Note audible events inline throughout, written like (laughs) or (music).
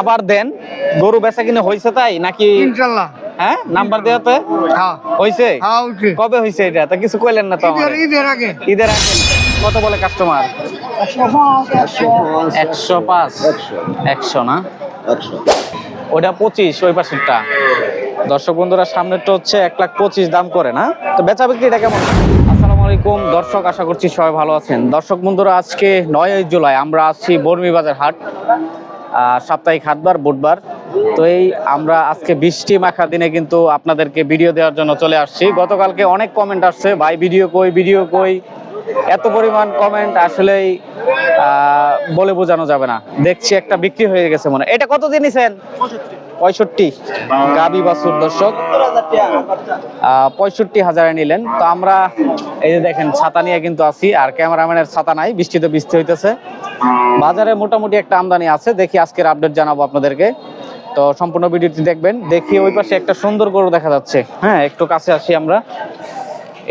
আবার দেন গরু বেচা কিনে হয়েছে তাই নাকি? ইনশাল্লাহ হ্যাঁ নাম্বার দেওয়াতে? হ্যাঁ। হয়েছে হ্যাঁ কবে হয়েছে এটা? তা কিছু কইলেন না তো ঈদের আগে। ঈদের আগে। কত বলে কাস্টমার একশো পাঁচ। একশো না? ওটা পঁচিশ ওই পাশেরটা। দর্শক বন্ধুরা সামনেরটা হচ্ছে এক লাখ পঁচিশ দাম করে না? তো বেচা বিক্রিটা কেমন? আসসালামু আলাইকুম। দর্শক আশা করছি সবাই ভালো আছেন। দর্শক বন্ধুরা আজকে নয় জুলাই আমরা আছি বর্মি বাজার হাট। সাপ্তাহিক হাটবার, বুধবার। তো এই আমরা আজকে বৃষ্টি মাখা দিনে কিন্তু আপনাদেরকে ভিডিও দেওয়ার জন্য চলে আসছি। গতকালকে অনেক কমেন্ট আসছে, ভাই ভিডিও কই ভিডিও কই? এত পরিমাণ কমেন্ট আসলেই বলে বোঝানো যাবে না। দেখছি একটা বিক্রি হয়ে গেছে মনে এটা কত দিয়ে নিছেন? পঁয়ষট্টি গাবি বাসুর দর্শক। পঁয়ষট্টি হাজারে নিলেন। তো আমরা এই যে দেখেন, ছাতা নিয়ে কিন্তু আছি, আর ক্যামেরাম্যানের ছাতা নাই, বৃষ্টিতে বৃষ্টি হইতেছে। বাজারে মোটামুটি একটা আমদানি আছে, দেখি আজকের আপডেট জানাব আপনাদেরকে। তো সম্পূর্ণ ভিডিওটি দেখবেন, দেখি ওই পাশে একটা সুন্দর গরু দেখা যাচ্ছে। হ্যাঁ একটু কাছে আসি আমরা।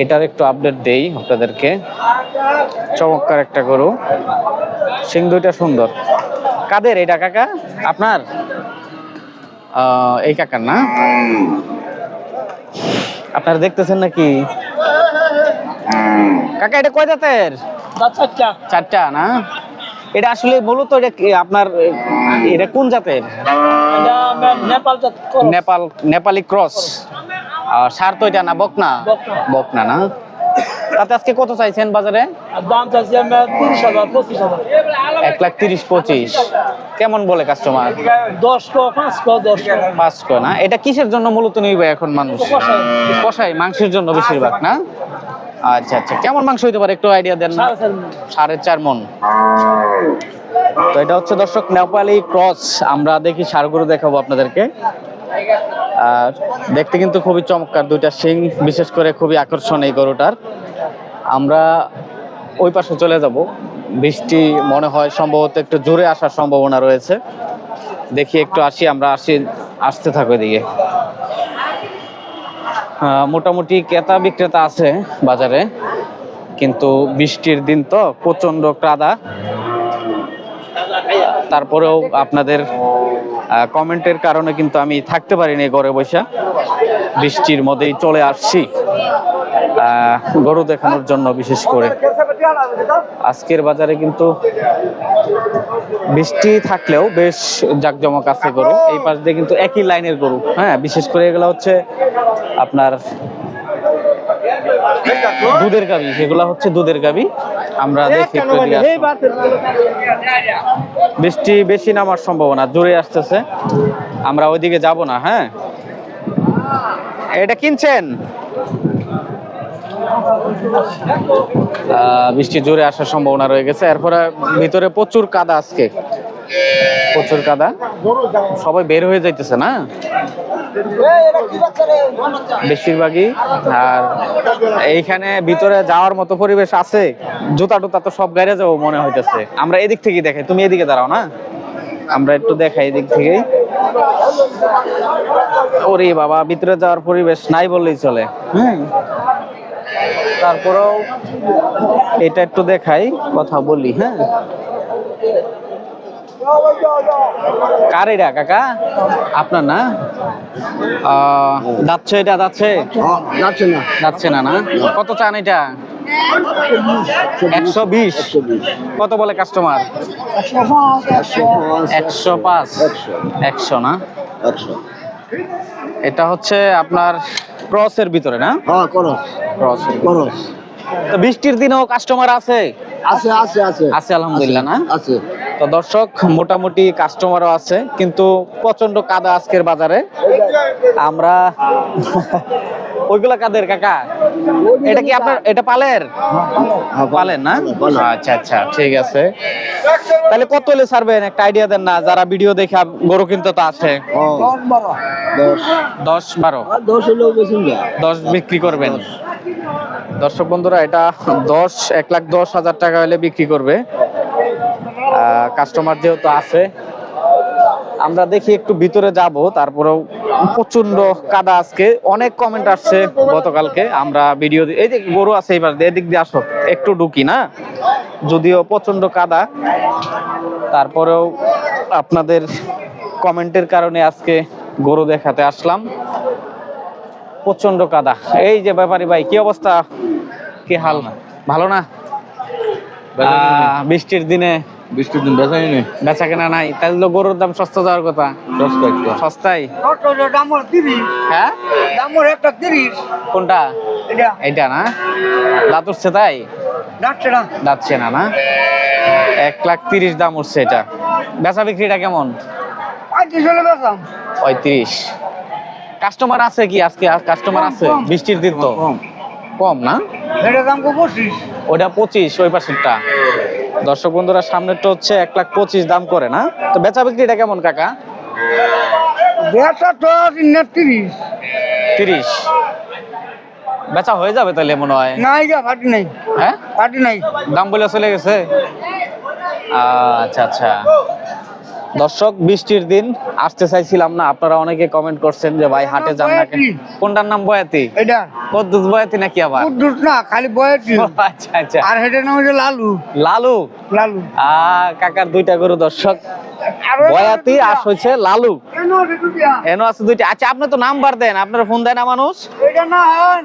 এটার একটু আপডেট দেই আপনাদেরকে। চমৎকার একটা গরু। সিং দুইটা সুন্দর। কাদের এটা, কাকা? আপনার? এই কাকার না? আপনারা দেখতেছেন নাকি? কাকা এটা কয় জাতের? চারটা। না? এটা আসলে মূলত এটা আপনার এটা কোন জাতের? নেপাল নেপাল নেপালি ক্রস। আর সার তো এটা না বকনা? বকনা। বকনা না? তাতে আজকে কত চাইছেন বাজারে? দাম চাইছি আমরা তিরিশ হাজার পঁচিশ হাজার। এক লাখ তিরিশ পঁচিশ। কেমন বলে কাস্টমার দশ ক পাঁচ ক দশ পাঁচ কয় না? এটা কিসের জন্য মূলত নিবে এখন মানুষ? কষাই। মাংসের জন্য বেশিরভাগ না? আচ্ছা আচ্ছা। কেমন মাংস হইতে পারে? একটু আইডিয়া দেন না? সাড়ে চার মন। তো এটা হচ্ছে দর্শক নেপালি ক্রস। আমরা দেখি সার সারগুলো দেখাবো আপনাদেরকে। আর দেখতে কিন্তু খুবই চমৎকার দুইটা শিং বিশেষ করে খুবই আকর্ষণ এই গরুটার। আমরা ওই পাশে চলে যাব। বৃষ্টি মনে হয় সম্ভবত একটু জোরে আসার সম্ভাবনা রয়েছে। দেখি একটু আসি, আমরা আসি, আসতে থাকো এদিকে। মোটামুটি ক্রেতা বিক্রেতা আছে বাজারে, কিন্তু বৃষ্টির দিন তো প্রচণ্ড কাদা তারপরেও আপনাদের কমেন্টের কারণে কিন্তু আমি থাকতে পারিনি ঘরে বসে। বৃষ্টির মধ্যেই চলে আসছি। গরু দেখানোর জন্য বিশেষ করে। আজকের বাজারে কিন্তু বৃষ্টি থাকলেও বেশ জাকজমক আছে গরু। এই পাশ দিয়ে কিন্তু একই লাইনের গরু। হ্যাঁ বিশেষ করে এগুলো হচ্ছে আপনার দুধের গাবি। সেগুলো হচ্ছে দুধের গাবি। আমরা দেখি। বৃষ্টি বেশি নামার সম্ভাবনা, জোরে আসতেছে। আমরা ওইদিকে যাব না হ্যাঁ? এটা কিনছেন? বৃষ্টি জোরে আসার সম্ভাবনা রয়ে গেছে। এরপরে ভিতরে প্রচুর কাদা আজকে। প্রচুর কাদা। সবাই বের হয়ে যাইতেছে না? বেশিরভাগই। আর এইখানে ভিতরে যাওয়ার মতো পরিবেশ আছে। জুতা টুতা তো সব গাড়ি যাব মনে হইতেছে। আমরা এদিক থেকেই দেখাই। তুমি এদিকে দাঁড়াও না? আমরা একটু দেখাই এদিক থেকেই। ওরে বাবা, ভিতরে যাওয়ার পরিবেশ নাই বললেই চলে। হুম? তারপরেও এটা একটু দেখাই কথা বলি হ্যাঁ? কার এটা কাকা? আপনার না? যাচ্ছে এটা যাচ্ছে? যাচ্ছে না। যাচ্ছে না না? কত চান এটা? একশো বিশ। কত বলে কাস্টমার? একশো পাঁচ। একশো। না? এটা হচ্ছে আপনার ক্রসের ভিতরে না? হ্যাঁ ক্রস ক্রস ক্রস তো বৃষ্টির দিনেও কাস্টমার আছে? আছে আছে আছে। আছে আলহামদুলিল্লাহ না? আছে তো দর্শক মোটামুটি কাস্টমারও আছে কিন্তু প্রচণ্ড কাদা আজকের বাজারে। আমরা ওইগুলা কাদের কাকা? এটা কি আপনার এটা পালের? পালেন না? আচ্ছা আচ্ছা ঠিক আছে। তাহলে কত হলে ছাড়বেন? একটা আইডিয়া দেন না যারা ভিডিও দেখে গরু কিনতে তো আসে দশ বারো। দশ বিক্রি করবেন। দর্শক বন্ধুরা এটা দশ এক লাখ দশ হাজার টাকা হলে বিক্রি করবে। কাস্টমার যেহেতু আছে আমরা দেখি একটু ভিতরে যাব তারপরেও প্রচণ্ড কাদা আজকে। অনেক কমেন্ট আসছে গতকালকে আমরা ভিডিও এই যে গরু আছে এবার এদিক দিয়ে আসো একটু ঢুকি না? যদিও প্রচণ্ড কাদা। তারপরেও আপনাদের কমেন্টের কারণে আজকে গরু দেখাতে আসলাম। প্রচণ্ড কাদা। এই যে ব্যাপারী ভাই কি অবস্থা? কি হাল? ভালো না? বৃষ্টির দিনে বৃষ্টির দিন বেচাই নেই বেচা কেনা নাই। তাহলে তো গরুর দাম সস্তা যাওয়ার কথা। দশটা একটা সস্তায়? দাম ওর তিরিশ। হ্যাঁ? দাম ওর একটা তিরিশ। কোনটা? এটা এইটা না? দাঁত উঠছে তাই? যাচ্ছে না। যাচ্ছে না না। এক লাখ তিরিশ দাম উঠছে এটা। বেচা বিক্রিটা কেমন? পঁয়ত্রিশ হলে বেচাম পঁয়ত্রিশ। কাস্টমার আছে কি আজকে? কাস্টমার কম, আছে? বৃষ্টির দিন তো। কম। না? এটা দাম পঁচিশ। ওটা পঁচিশ ওই পাশেরটা। দর্শক বন্ধুরা তো হচ্ছে এক লাখ পঁচিশ দাম করে না? তো বেচা বিক্রিটা কেমন কাকা? বেচা তো তিরিশ। তিরিশ। বেচা হয়ে যাবে তাহলে মনে হয়? নাই যা ফাটি নাই। হ্যাঁ? ফাটি নাই। দাম বলে চলে গেছে? আচ্ছা আচ্ছা। দর্শক বৃষ্টির দিন আসতে চাইছিলাম না। আপনারা অনেকে কমেন্ট করছেন যে ভাই হাটে যান না কোনটার নাম বয়াতি? এটা। কদ্দুস বয়াতি নাকি আবার? না খালি বয়াতি। (laughs) আচ্ছা আচ্ছা। আর হেটার নাম হচ্ছে লালু। লালু? লালু। আ কাকার দুইটা গরু দর্শক। বয়াতি হচ্ছে লালু। এনো আছে দুইটা। আচ্ছা আপনি তো নাম্বার দেন আপনার ফোন দেয় না মানুষ? এটা না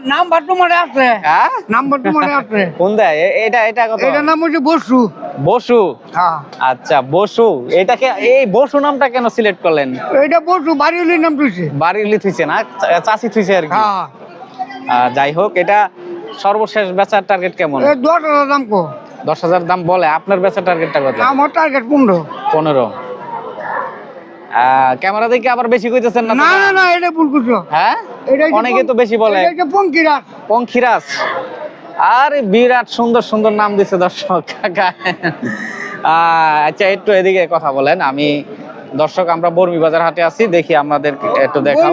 নাম্বার তোমার আছে। হ্যাঁ নাম্বার তোমার আছে। (laughs) ফোন দেয়? এটা এটা কত? এটার নাম হচ্ছে বসু। বসু? হ্যাঁ। আচ্ছা বসু। এটাকে এই বসু নামটা কেন সিলেক্ট করলেন? এটা বসু বাড়িওলির নাম তুইছে বাড়ির থুইছে না? চা- চাচি থুইছে আর কি। হ্যাঁ। যাই হোক এটা সর্বশেষ বেচার টার্গেট কেমন? এই দশ হাজার দাম কো। দশ হাজার দাম বলে আপনার বেচার টার্গেটটা কত? আমার টার্গেট পনেরো। পনেরো। ক্যামেরা দেখে আবার বেশি কইতেছেন না না না এটা ভুল করছ। হ্যাঁ? এটা অনেকে তো বেশি বলে। এটা পঙ্খিরাজ আরে বিরাট সুন্দর সুন্দর নাম দিছে দর্শক। আচ্ছা একটু এদিকে কথা বলেন। আমি দর্শক আমরা বর্মি বাজার হাটে আছি দেখি আমাদের একটু দেখাও।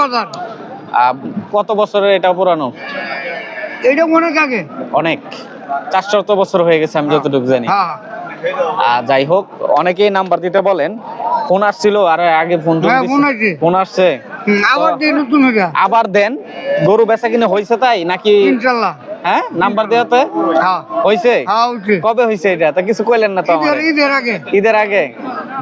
বাজার। কত বছরের এটা পুরানো? এটা অনেক আগে। অনেক। চারশত বছর হয়ে গেছে আমি যতটুকু জানি। হ্যাঁ। আর যাই হোক অনেকেই নাম্বার দিতে বলেন। ফোন আসছিল আর আগে ফোন হ্যাঁ, ফোন আসছে। আবার নতুন আবার দেন। গরু বেচা কিনে হয়েছে তাই নাকি ইনশাল্লাহ। হ্যাঁ? নাম্বার দেওয়াতে হ্যাঁ। হ্যাঁ কবে এটা? তা কিছু কইলেন না তো ঈদের আগে। ঈদের আগে?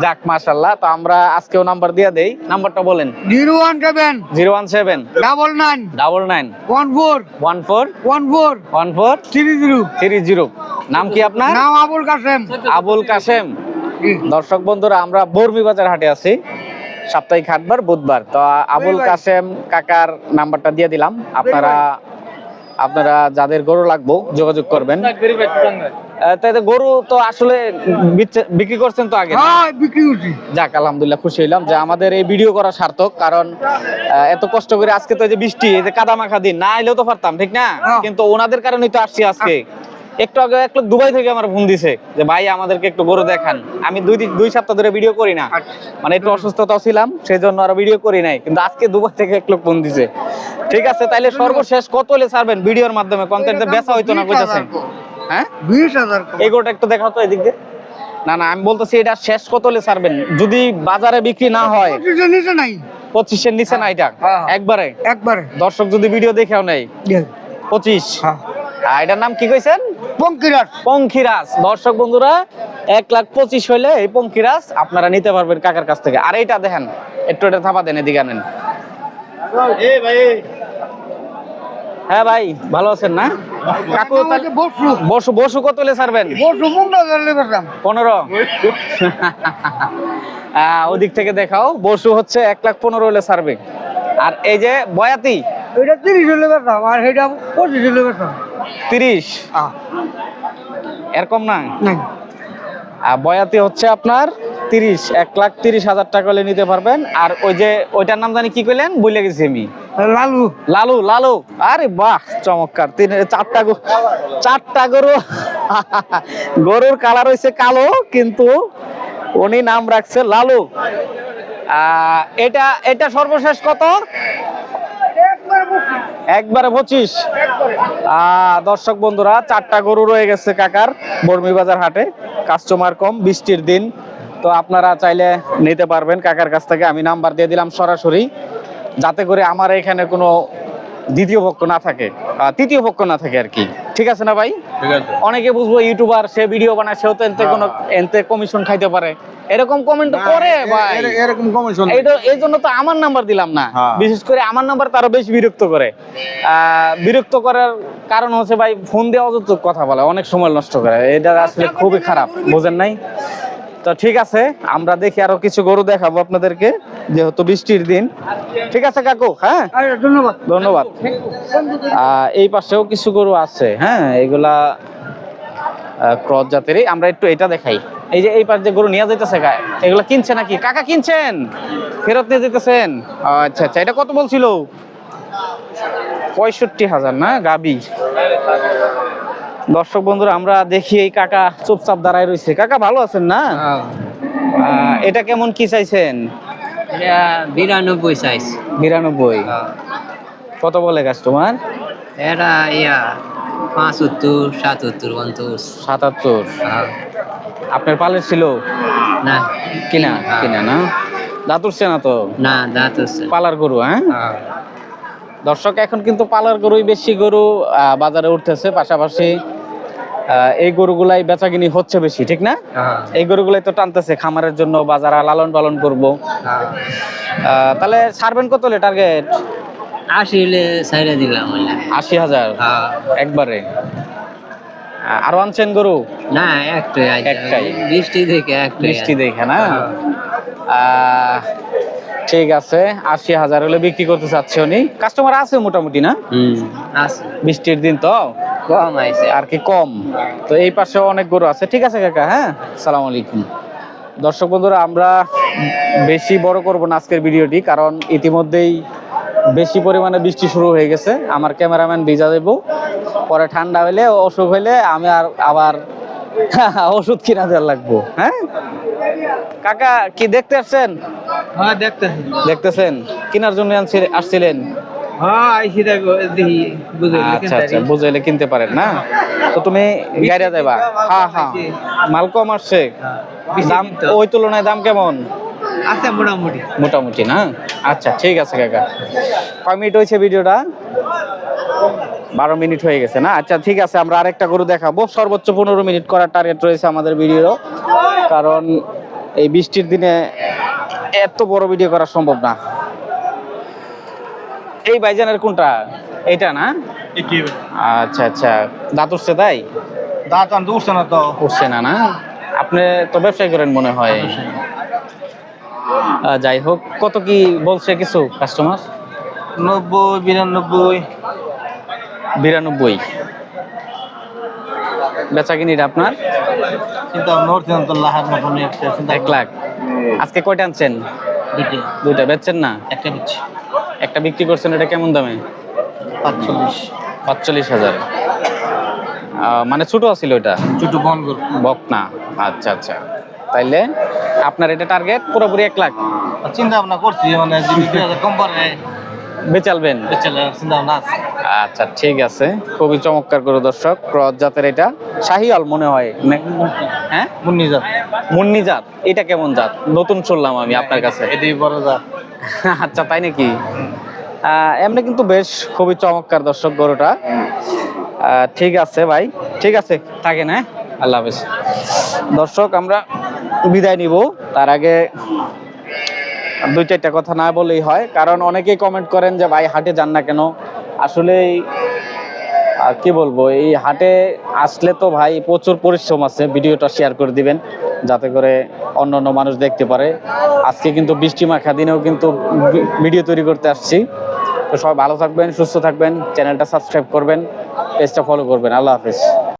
যাক মাশাল্লাহ তো আমরা আজকেও নাম্বার দিয়ে দেই। নাম্বারটা বলেন। Zero one seven. Zero one seven. Double nine. Double nine. One four. One four. One four. One four. Three zero. Three zero. নাম কি আপনার? নাম আবুল কাসেম আবুল কাসেম দর্শক বন্ধুরা আমরা বর্মি বাজার হাটে আছি। সাপ্তাহিক হাটবার বুধবার। তো আবুল কাসেম কাকার নাম্বারটা দিয়ে দিলাম। আপনারা আপনারা যাদের গরু লাগবো যোগাযোগ করবেন। গরু তো আসলে বিক্রি করছেন তো আগে। হ্যাঁ বিক্রি করছি। যাক আলহামদুলিল্লাহ খুশি হইলাম যে আমাদের এই ভিডিও করা সার্থক কারণ এত কষ্ট করে আজকে তো এই যে বৃষ্টি এই যে কাদা মাখা দিন না এলেও তো পারতাম ঠিক না? হ্যাঁ। কিন্তু ওনাদের কারণেই তো আসছি আজকে। একটু আগে এক লোক দুবাই থেকে আমার ফোন দিছে যে ভাই আমাদেরকে একটু গরু দেখান। আমি দুই দুই সপ্তাহ ধরে ভিডিও করি না। আচ্ছা। মানে একটু অসুস্থতা ছিলাম সেই জন্য আর ভিডিও করি নাই। কিন্তু আজকে দুবাই থেকে এক লোক ফোন দিছে। ঠিক আছে তাইলে সর্বশেষ কত হলে ছাড়বেন ভিডিওর মাধ্যমে? কন্টেন্ট বেচা হইতো না কইতাছেন। হ্যাঁ? বিশ হাজার এই গরুটা একটু দেখাও তো এদিক দিয়ে। না না আমি বলতেছি এটা শেষ কত হলে ছাড়বেন? যদি বাজারে বিক্রি না হয়। নিচে নাই। পঁচিশের নিচে না এটা? হ্যাঁ। একবারে? একবারে। দর্শক যদি ভিডিও দেখেও নেই। পঁচিশ? হ্যাঁ। আর এটার নাম কি কইছেন? পঙ্কিরাজ। পঙ্খিরাজ দর্শক বন্ধুরা এক লাখ পঁচিশ হইলে এই পঙ্খিরাজ আপনারা নিতে পারবেন কাকার কাছ থেকে। আর এইটা দেখেন একটু এটা থাপা দেন এদিকে আনেন। হ্যাঁ ভাই ভালো আছেন না? কাকু বসু। বসু বসু কত হলে ছাড়বেন? বসু পনেরো? ওদিক থেকে দেখাও বসু হচ্ছে এক লাখ পনেরো হলে ছাড়বে। আর এই যে বয়াতি? এটা তিরিশ হলে বেচাম আর সেটা পঁচিশ হলে তিরিশ। এরকম না? আর বয়াতি হচ্ছে আপনার তিরিশ। এক লাখ তিরিশ হাজার টাকা হলে নিতে পারবেন। আর ওই যে ওইটার নাম জানি কি কইলেন? ভুলে গেছি আমি। লালু। লালু লালু। আরে বাহ চমৎকার। তিন চারটা চারটা গরু। (laughs) গরুর কালার হয়েছে কালো কিন্তু উনি নাম রাখছে লালু। এটা এটা সর্বশেষ কত? একবারে পঁচিশ। দর্শক বন্ধুরা, চারটা গরু রয়ে গেছে কাকার বর্মি বাজার হাটে। কাস্টমার কম, বৃষ্টির দিন। তো আপনারা চাইলে নিতে পারবেন কাকার কাছ থেকে। আমি নাম্বার দিয়ে দিলাম সরাসরি। যাতে করে আমার এখানে কোনো দ্বিতীয় পক্ষ না থাকে। তৃতীয় পক্ষ না থাকে আর কি। ঠিক আছে না ভাই? অনেকে বুঝব ইউটিউবার সে ভিডিও বানায় সেও তো এনতে হ্যাঁ, কোনো হ্যাঁ। এনতে কমিশন খাইতে পারে। এরকম কমেন্ট করে ভাই। এরকম কমিশন এটা এই জন্য তো আমার নাম্বার দিলাম না। হ্যাঁ। বিশেষ করে আমার নাম্বার তারও বেশি বিরক্ত করে। আহ, বিরক্ত করার কারণ হচ্ছে ভাই ফোন দিয়ে অযৌক্তিক কথা বলে অনেক সময় নষ্ট করে। এটা আসলে খুবই খারাপ বোঝেন নাই? তো ঠিক আছে আমরা দেখি আরও কিছু গরু দেখাবো আপনাদেরকে যেহেতু বৃষ্টির দিন। ঠিক আছে কাকু হ্যাঁ? ধন্যবাদ। ধন্যবাদ। এই পাশেও কিছু গরু আছে হ্যাঁ? এগুলা ক্রস জাতেরই। আমরা একটু এটা দেখাই। এই যে এই পাশ যে গরু নিয়ে যাইতেছে গায়ে এগুলা কিনছে নাকি? কাকা কিনছেন? ফেরত নিয়ে যেতেছেন আচ্ছা আচ্ছা এটা কত বলছিল? পঁয়ষট্টি হাজার না? গাবি। দর্শক বন্ধুরা আমরা দেখি এই কাকা চুপচাপ দাঁড়ায় রয়েছে। কাকা ভালো আছেন না? এটা কেমন কি চাইছেন? বিরানব্বই সাইজ বিরানব্বই। কত বলে কাস্টমার এটা ইয়া পাঁচ উত্তর সাত উত্তর পঞ্চাশ। সাতাত্তর। আপনার পালের ছিল? না। কিনা? হ্যাঁ। কিনা না? দাঁত উঠছে না তো? না দাঁত পালার গরু হ্যাঁ? দর্শক এখন কিন্তু পালার গরুই বেশি গরু বাজারে উঠতেছে। পাশাপাশি এই গরুগুলাই বেচাকিনি হচ্ছে বেশি ঠিক না? এই গরুগুলাই তো টানতেছে খামারের জন্য বাজারে লালন পালন করব। আহ, তাহলে ছাড়বেন কত হলে টার্গেট আশি হলে সাইডে দিলাম আশি হাজার? হ্যাঁ। একবারে? আরও আনছেন গরু? না একটাই। একটাই। বৃষ্টি দেখে একটাই বৃষ্টি দেখে না? হ্যাঁ। আহ, ঠিক আছে আশি হাজার হলে বিক্রি করতে চাচ্ছে উনি। কাস্টমার আছে মোটামুটি না? হুম আছে। বৃষ্টির দিন তো? কম আইছে আর কি কম। তো এই পাশে অনেক গরু আছে। ঠিক আছে কাকা হ্যাঁ? সালাম আলাইকুম। দর্শক বন্ধুরা আমরা বেশি বড় করব না আজকের ভিডিওটি কারণ ইতিমধ্যেই বেশি পরিমাণে বৃষ্টি শুরু হয়ে গেছে। আমার ক্যামেরাম্যান ভিজা দেব। পরে ঠান্ডা হইলে অসুখ হইলে আমি আর আবার (laughs) ওষুধ কিনা দেওয়ার লাগবো। হ্যাঁ? কাকা কি দেখতে আসছেন? হ্যাঁ দেখতেছি। দেখতেছেন? কেনার জন্য আসছিলেন? হ্যাঁ আচ্ছা আচ্ছা বুঝাইলে কিনতে পারেন না? তো তুমি গাড়িয়া যাইবা? হ্যাঁ হ্যাঁ। মাল কম আসছে? দাম ওই তুলনায় দাম কেমন? আছে মোটামুটি। মোটামুটি না? আচ্ছা ঠিক আছে কাকা। কয় মিনিট হয়েছে ভিডিওটা? বারো মিনিট হয়ে গেছে না? আচ্ছা ঠিক আছে আমরা আরেকটা গরু দেখাবো। সর্বোচ্চ পনেরো মিনিট করার টার্গেট রয়েছে আমাদের ভিডিও কারণ এই বৃষ্টির দিনে এত বড় ভিডিও করা সম্ভব না। এই বাইজানের কোনটা? এটা না? আচ্ছা আচ্ছা। দাঁত উঠছে তাই? দাঁত আনতে উঠছে না তো। উঠছে না না? আপনি তো ব্যবসায় করেন মনে হয়। যাই হোক কত কি বলছে কিছু কাস্টমার নব্বই বিরানব্বই। বিরানব্বই। বেচা কিনিটা আপনার এক লাখ। আজকে কয়টা আনছেন? দুইটা। বেচছেন না? একটা দিচ্ছি একটা বিক্রি করছেন এটা কেমন দামে? পাঁচচল্লিশ। পাঁচচল্লিশ হাজার। মানে ছোট আছিল এটা ছোট বন বক বকনা আচ্ছা আচ্ছা। তাইলে আপনার এটা টার্গেট পুরোপুরি এক লাখ? চিন্তা ভাবনা করছি মানে কম পারে বেচালবেন? বেচাল চিন্তা ভাবনা আছে। আচ্ছা ঠিক আছে। খুবই চমৎকার করে দর্শক। ক্রস জাতের এটা। শাহিয়াল মনে হয়। হ্যাঁ? মুন্নি জাত মুন্নি জাত এটা কেমন জাত? নতুন শুনলাম আমি আপনার কাছে। এটাই বড় জাত। আচ্ছা তাই নাকি? এমনি কিন্তু বেশ খুবই চমৎকার দর্শক গরুটা। ঠিক আছে ভাই। ঠিক আছে থাকেন হ্যাঁ? আল্লাহ হাফেজ। দর্শক আমরা বিদায় নিব। তার আগে দুই চারটা কথা না বলেই হয়। কারণ অনেকেই কমেন্ট করেন যে ভাই হাটে যান না কেন? আসলেই কি বলব, এই হাটে আসলে তো ভাই প্রচুর পরিশ্রম আছে, ভিডিওটা শেয়ার করে দিবেন, যাতে করে অন্য অন্য মানুষ দেখতে পারে। আজকে কিন্তু বৃষ্টি মাখা দিনেও কিন্তু ভিডিও তৈরি করতে আসছি। তো সবাই ভালো থাকবেন, সুস্থ থাকবেন, চ্যানেলটা সাবস্ক্রাইব করবেন পেজটা ফলো করবেন। আল্লাহ হাফেজ।